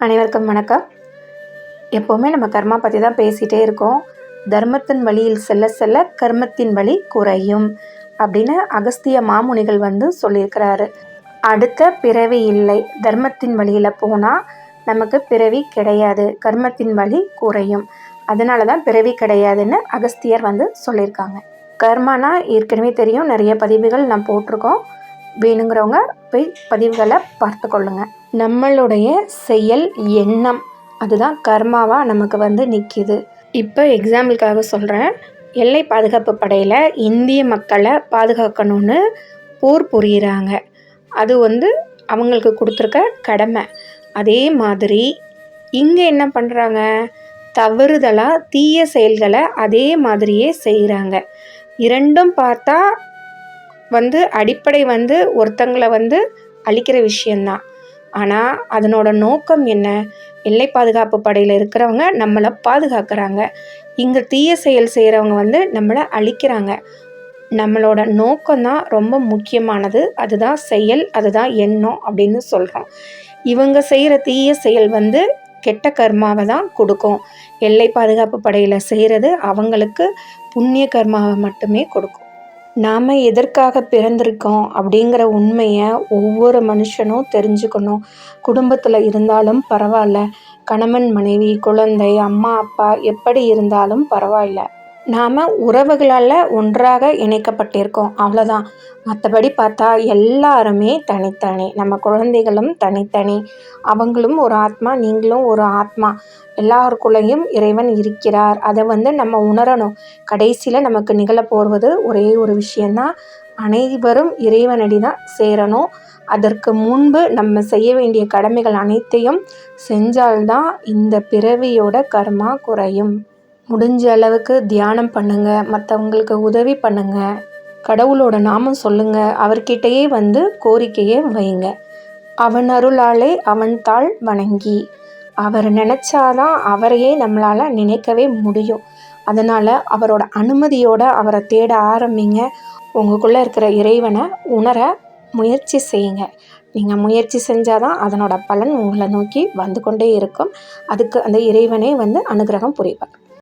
அனைவருக்கும் வணக்கம். எப்போவுமே நம்ம கர்மா பற்றி தான் பேசிகிட்டே இருக்கோம். தர்மத்தின் வழியில் செல்ல செல்ல கர்மத்தின் வழி குறையும் அப்படின்னு அகஸ்திய மாமுனிகள் வந்து சொல்லியிருக்கிறாரு. அடுத்த பிறவி இல்லை. தர்மத்தின் வழியில் போனால் நமக்கு பிறவி கிடையாது. கர்மத்தின் வழி குறையும். அதனால தான் பிறவி கிடையாதுன்னு அகஸ்தியர் வந்து சொல்லியிருக்காங்க. கர்மானா ஏற்கனவே தெரியும். நிறைய பதிவுகள் நான் போட்டிருக்கோம். வேணுங்கிறவங்க போய் பதிவுகளை பார்த்து கொள்ளுங்க நம்மளுடைய செயல் எண்ணம் அதுதான் கர்மாவாக நமக்கு வந்து நிற்கிது இப்போ எக்ஸாம்பிளுக்காக சொல்கிறேன் எல்லை பாதுகாப்பு படையில் இந்திய மக்களை பாதுகாக்கணும்னு போர் புரியிறாங்க. அது வந்து அவங்களுக்கு கொடுத்துருக்க கடமை. அதே மாதிரி இங்கே என்ன பண்ணுறாங்க தவறுதலாக தீய செயல்களை அதே மாதிரியே செய்கிறாங்க இரண்டும் பார்த்தா வந்து அடிப்படை வந்து ஒருத்தங்களை வந்து அழிக்கிற விஷயந்தான் ஆனால் அதனோட நோக்கம் என்ன? எல்லை பாதுகாப்பு படையில் இருக்கிறவங்க நம்மளை பாதுகாக்கிறாங்க. இங்கே தீய செயல் செய்கிறவங்க வந்து நம்மளை அழிக்கிறாங்க. நம்மளோட நோக்கம்தான் ரொம்ப முக்கியமானது. அதுதான் செயல் அதுதான் எண்ணம் அப்படின்னு சொல்கிறோம் இவங்க செய்கிற தீய செயல் வந்து கெட்ட கர்மாவை தான் கொடுக்கும். எல்லை பாதுகாப்பு படையில் செய்கிறது அவங்களுக்கு புண்ணிய கர்மாவை மட்டுமே கொடுக்கும். நாம் எதற்காக பிறந்திருக்கோம் அப்படிங்கிற உண்மையை ஒவ்வொரு மனுஷனும் தெரிஞ்சுக்கணும். குடும்பத்தில் இருந்தாலும் பரவாயில்ல. கணவன் மனைவி குழந்தை அம்மா அப்பா எப்படி இருந்தாலும் பரவாயில்ல. நாம் உறவுகளால் ஒன்றாக இணைக்கப்பட்டிருக்கோம். அவ்வளோதான் மற்றபடி பார்த்தா எல்லாருமே தனித்தனி. நம்ம குழந்தைகளும் தனித்தனி. அவங்களும் ஒரு ஆத்மா நீங்களும் ஒரு ஆத்மா. எல்லாருக்குள்ளேயும் இறைவன் இருக்கிறார். அதை வந்து நம்ம உணரணும். கடைசியில் நமக்கு நிகழப்போவது ஒரே ஒரு விஷயந்தான் அனைவரும் இறைவனடி தான் சேரணும். அதற்கு முன்பு நம்ம செய்ய வேண்டிய கடமைகள் அனைத்தையும் செஞ்சால்தான் இந்த பிறவியோட கர்மா குறையும். முடிஞ்ச அளவுக்கு தியானம் பண்ணுங்கள் மற்றவங்களுக்கு உதவி பண்ணுங்கள் கடவுளோட நாமம் சொல்லுங்கள் அவர்கிட்டயே வந்து கோரிக்கையை வைங்க. அவன் அருளாலே அவன் தாள் வணங்கி அவர் நினச்சாதான் அவரையே நம்மளால் நினைக்கவே முடியும். அதனால் அவரோட அனுமதியோடு அவரை தேட ஆரம்பிங்க. உங்களுக்குள்ளே இருக்கிற இறைவனை உணர முயற்சி செய்யுங்க. நீங்கள் முயற்சி செஞ்சால் தான் அதனோட பலன் உங்களை நோக்கி வந்து கொண்டே இருக்கும். அதுக்கு அந்த இறைவனே வந்து அனுகிரகம் புரிவார்.